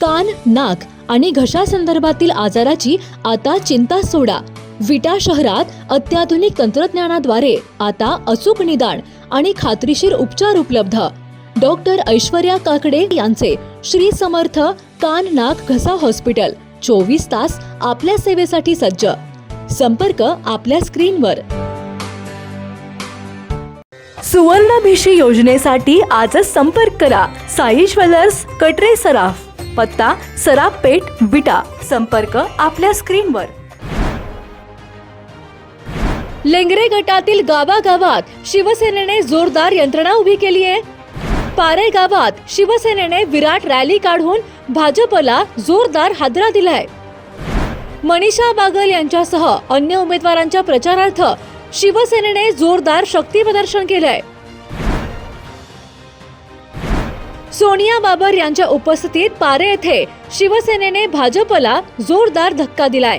कान नाक आणि घशा संदर्भातील आजाराची आता चिंता सोडा. विटा शहरात अत्याधुनिक तंत्रज्ञानाद्वारे आता अचूक निदान आणि खात्रीशीर उपचार उपलब्ध. डॉक्टर ऐश्वर्या काकडे यांचे श्री समर्थ कान नाक घसा हॉस्पिटल चोवीस तास आपल्या सेवेसाठी सज्ज. संपर्क आपल्या स्क्रीनवर. सुवर्णभिषी योजनेसाठी आजच संपर्क करा. साई ज्वेलर्स कटरे सराफ. पत्ता सराफ पेठ विटा. संपर्क आपल्या स्क्रीनवर. लेंगरे गटातील गावागावात शिवसेनेने जोरदार यंत्रणा उभी केली आहे. पारे गावात शिवसेनेने विराट रॅली काढून भाजपला जोरदार हादरा दिलाय. मनीषा बागल यांच्यासह अन्य उमेदवारांच्या प्रचारार्थ शिवसेनेने जोरदार शक्ती प्रदर्शन केलंय. सोनिया बाबर यांच्या उपस्थितीत पारे येथे शिवसेनेने भाजपला जोरदार धक्का दिलाय.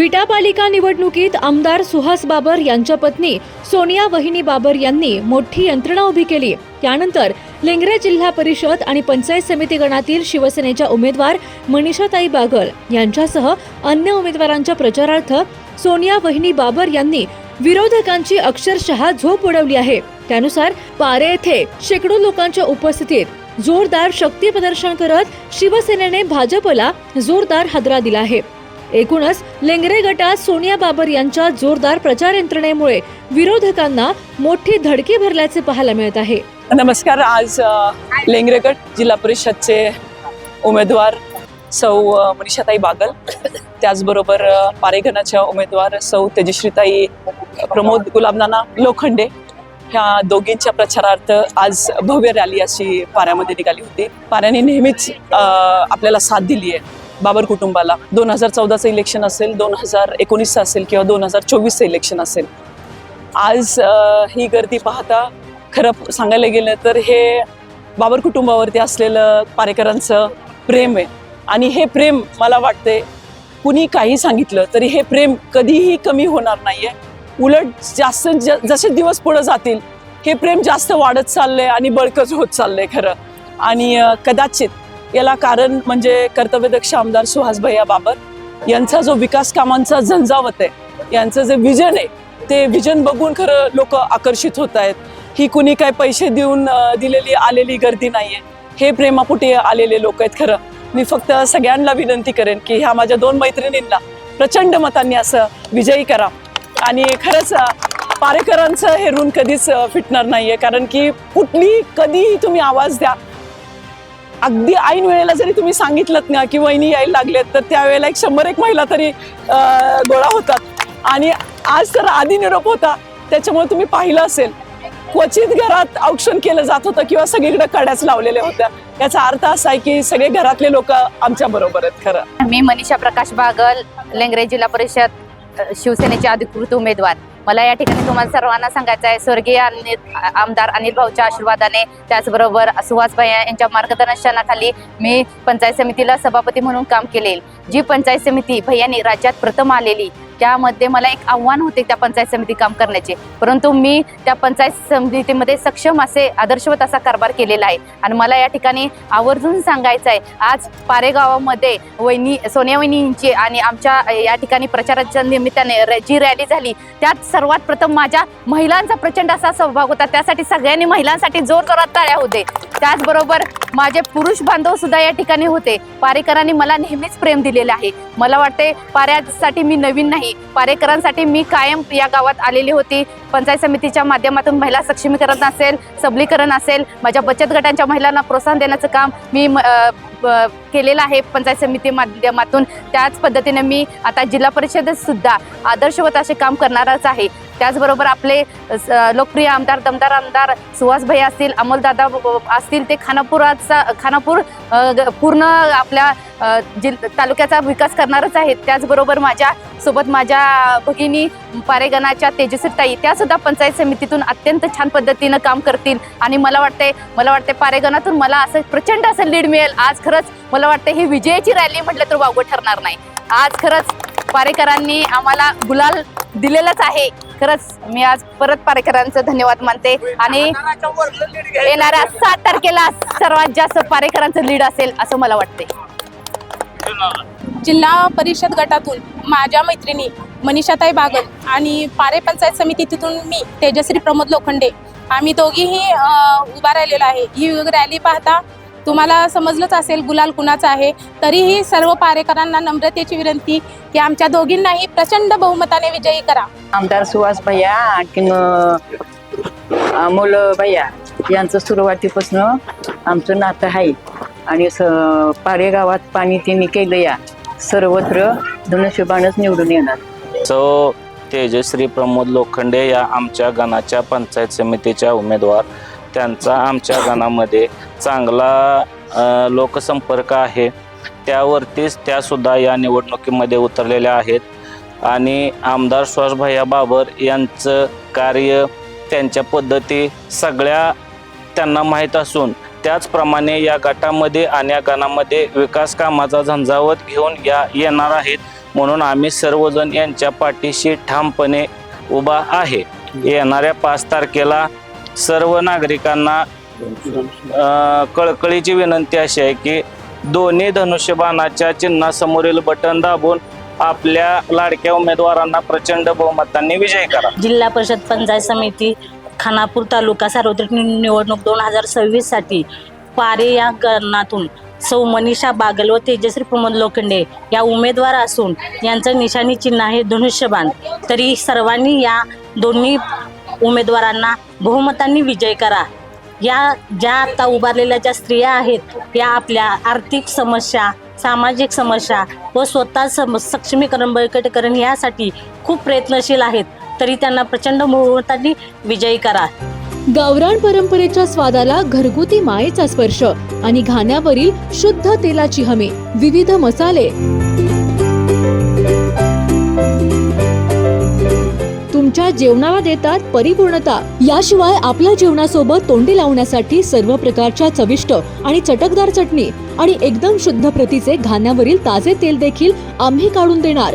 विटा पालिका निवडणुकीत आमदार सुहास बाबर यांच्या पत्नी सोनिया वहिनी बाबर यांनी मोठी यंत्रणा उभी केली. त्यानंतर लेंगरे जिल्हा परिषद आणि पंचायत समिती गणातील शिवसेनेच्या उमेदवार मनीषाताई बागल यांच्यासह अन्य उमेदवारांच्या प्रचारार्थ सोनिया वहिनी बाबर यांनी विरोधकांची अक्षरशः झोप उडवली आहे. त्यानुसार पारे येथे शेकडो लोकांच्या उपस्थितीत जोरदार शक्ती प्रदर्शन करत शिवसेनेने भाजपला जोरदार हादरा दिला आहे. एकूणच लेंगरे गटात सोनिया बाबर यांच्या जोरदार प्रचार यंत्रणेमुळे विरोधकांना मोठी धडकी भरल्याचे पाहायला मिळत आहे. नमस्कार आज अ, लेंगरेगड जिल्हा परिषदचे उमेदवार सौ मनीषाताई बागल त्याचबरोबर पारेघनाच्या उमेदवार सौ तेजश्रीताई प्रमोद गुलाबनाना लोखंडे ह्या दोघींच्या प्रचारार्थ आज भव्य रॅली अशी पाऱ्यामध्ये निघाली होती. पाऱ्याने नेहमीच आपल्याला साथ दिली आहे. बाबर कुटुंबाला. दोन हजार चौदाचं इलेक्शन असेल दोन हजार एकोणीसचं असेल किंवा दोन हजार चोवीसचं इलेक्शन असेल. आज ही गर्दी पाहता खरं सांगायला गेलं तर हे बाबर कुटुंबावरती असलेलं पारेकरांचं प्रेम आहे. आणि हे प्रेम मला वाटते कुणी काही सांगितलं तरी हे प्रेम कधीही कमी होणार नाही आहे उलट जास्त ज- जसे दिवस पुढे जातील हे प्रेम जास्त वाढत चाललंय आणि बळकच होत चाललंय खरं. आणि कदाचित याला कारण म्हणजे कर्तव्यदक्ष आमदार सुहास भैया बाबर यांचा जो विकास कामांचा झंझावत आहे यांचं जे विजन आहे ते विजन बघून खरं लोक आकर्षित होत आहेत. ही कुणी काय पैसे देऊन दिलेली आलेली गर्दी नाही आहे हे प्रेमापुटी आलेले लोक आहेत खरं. मी फक्त सगळ्यांना विनंती करेन की ह्या माझ्या दोन मैत्रिणींना प्रचंड मतांनी असं विजयी करा. आणि खरंच पारेकरांचं हे ऋण कधीच फिटणार नाही आहे कारण की कुठली कधीही तुम्ही आवाज द्या अगदी ऐन वेळेला जरी तुम्ही सांगितलं ना की वहिनी यायला लागलेत तर त्यावेळेला एक शंभर एक महिला तरी गोळा होतात. आणि आज तर आधी निरोप होता त्याच्यामुळे तुम्ही पाहिलं असेल. क्वचित घरात औक्षण केलं जात होतं किंवा सगळीकडे कड्याच लावलेल्या होत्या. याचा अर्थ असा आहे की सगळे घरातले लोक आमच्या बरोबर आहेत खरं. मी मनीषा प्रकाश बागल लेंगरे जिल्हा परिषद शिवसेनेचे अधिकृत उमेदवार. मला या ठिकाणी तुम्हाला सर्वांना सांगायचं आहे स्वर्गीय अनिल आमदार अनिल भाऊच्या आशीर्वादाने त्याचबरोबर सुहासभाई भैया यांच्या मार्गदर्शनाखाली मी पंचायत समितीला सभापती म्हणून काम केले जी पंचायत समिती भैयानी राज्यात प्रथम आलेली त्यामध्ये मला एक आव्हान होते त्या पंचायत समिती काम करण्याचे. परंतु मी त्या पंचायत समितीमध्ये सक्षम असे आदर्शवत असा कारभार केलेला आहे. आणि मला या ठिकाणी आवर्जून सांगायचं आहे आज पारेगावामध्ये वहिनी सोनिया वहिनींची आणि आमच्या या ठिकाणी प्रचाराच्या निमित्ताने जी रॅली झाली त्यात सर्वात प्रथम माझ्या महिलांचा प्रचंड असा सहभाग होता. त्यासाठी सगळ्यांनी महिलांसाठी जोर करत टाळ्या होते. त्याचबरोबर माझे पुरुष बांधव सुद्धा या ठिकाणी होते. पारेकरांनी मला नेहमीच प्रेम दिलेले आहे. मला वाटते पाऱ्यासाठी मी नवीन नाही. पारेकरांसाठी मी कायम या गावात आलेली होती. पंचायत समितीच्या माध्यमातून महिला सक्षमीकरण असेल सबलीकरण असेल माझ्या बचत गटांच्या महिलांना प्रोत्साहन देण्याचं काम मी म- केलेलं आहे पंचायत समिती माध्यमातून. त्याच पद्धतीने मी आता जिल्हा परिषदेत सुद्धा आदर्शवत असे काम करणारच आहे. त्याचबरोबर आपले स- लोकप्रिय आमदार दमदार आमदार सुहास असतील अमोलदादा असतील ते खानापुराचा खानापूर पूर्ण आपल्या जिल तालुक्याचा विकास करणारच आहेत. त्याचबरोबर माझ्या सोबत माझ्या भगिनी पारेगणाच्या तेजस्वीताई त्या सुद्धा पंचायत समितीतून अत्यंत छान पद्धतीनं काम करतील. आणि मला वाटते मला वाटते पारेगणातून मला असं प्रचंड असं लीड मिळेल. आज खरंच मला वाटते ही विजयाची रॅली म्हटलं तर वावगं ठरणार नाही. आज खरंच पारेकरांनी आम्हाला गुलाल दिलेलाच आहे. खरंच मी आज परत पारेकरांचं धन्यवाद मानते. आणि येणाऱ्या सात तारखेला सर्वात जास्त पारेकरांचं लीड असेल असं मला वाटते जिल्हा परिषद गटातून माझ्या मैत्रिणी मनीषाताई बागल आणि पारे पंचायत समितीतून मी तेजश्री प्रमोद लोखंडे आम्ही दोघीही उभा राहिलेलो आहे. ही रॅली पाहता तुम्हाला समजलंच असेल गुलाल कुणाचा आहे. तरीही सर्व पारेकरांना नम्रतेची विनंती की आमच्या दोघींनाही प्रचंड बहुमताने विजयी करा. आमदार सुहास भैया आणखीन अमोल भैया यांचं सुरुवातीपासून आमचं नातं आहे. आणि पारे गावात पाणी त्यांनी केलं या. सर्वत्र धनुष्यबाणच निवडून येणार. सो तेजश्री प्रमोद लोखंडे या आमच्या गणाच्या पंचायत समितीच्या उमेदवार. त्यांचा आमच्या गणामध्ये चांगला अ, लोकसंपर्क आहे. त्यावरतीच त्यासुद्धा या निवडणुकीमध्ये उतरलेल्या आहेत. आणि आमदार सुहासभाया बाबर यांचं कार्य त्यांच्या पद्धती सगळ्या त्यांना माहीत असून त्याचप्रमाणे या गटामध्ये आणि या गणामध्ये विकास कामाचा झंझावत घेऊन या येणार आहेत. म्हणून आम्ही सर्वजण यांच्या पाठीशी ठामपणे उभा आहे. येणाऱ्या पाच तारखेला सर्व नागरिकांना कळकळीची विनंती अशी आहे की दोन्ही धनुष्यबाणाच्या चिन्हासमोरील बटन दाबून आपल्या लाडक्या उमेदवारांना प्रचंड बहुमतांनी विजय करा. जिल्हा परिषद पंचायत समिती खानापूर तालुका सार्वत्रिक निवडणूक दोन हजार सव्वीससाठी पारे या गणातून सौ मनीषा बागल व तेजश्री प्रमोद लोखंडे या उमेदवार असून यांचं निशाणी चिन्ह आहे धनुष्यबाण. तरी सर्वांनी या दोन्ही उमेदवारांना बहुमतांनी विजय करा. या ज्या आता उभारलेल्या ज्या स्त्रिया आहेत या आपल्या आर्थिक समस्या सामाजिक समस्या व स्वतः सम सक्षमीकरण बळकटीकरण यासाठी खूप प्रयत्नशील आहेत. तरी त्यांना प्रचंड बहुमतांनी विजयी करा. गावरान परंपरेच्या स्वादाला घरगुती मायेचा स्पर्श आणि घाण्यावरील शुद्ध तेलाची हमी विविध मसाले. तुमच्या जेवणाला देतात परिपूर्णता. याशिवाय आपल्या जेवणासोबत तोंडी लावण्यासाठी सर्व प्रकारच्या चविष्ट आणि चटकदार चटणी आणि एकदम शुद्ध प्रतीचे घाण्यावरील ताजे तेल देखील आम्ही काढून देणार.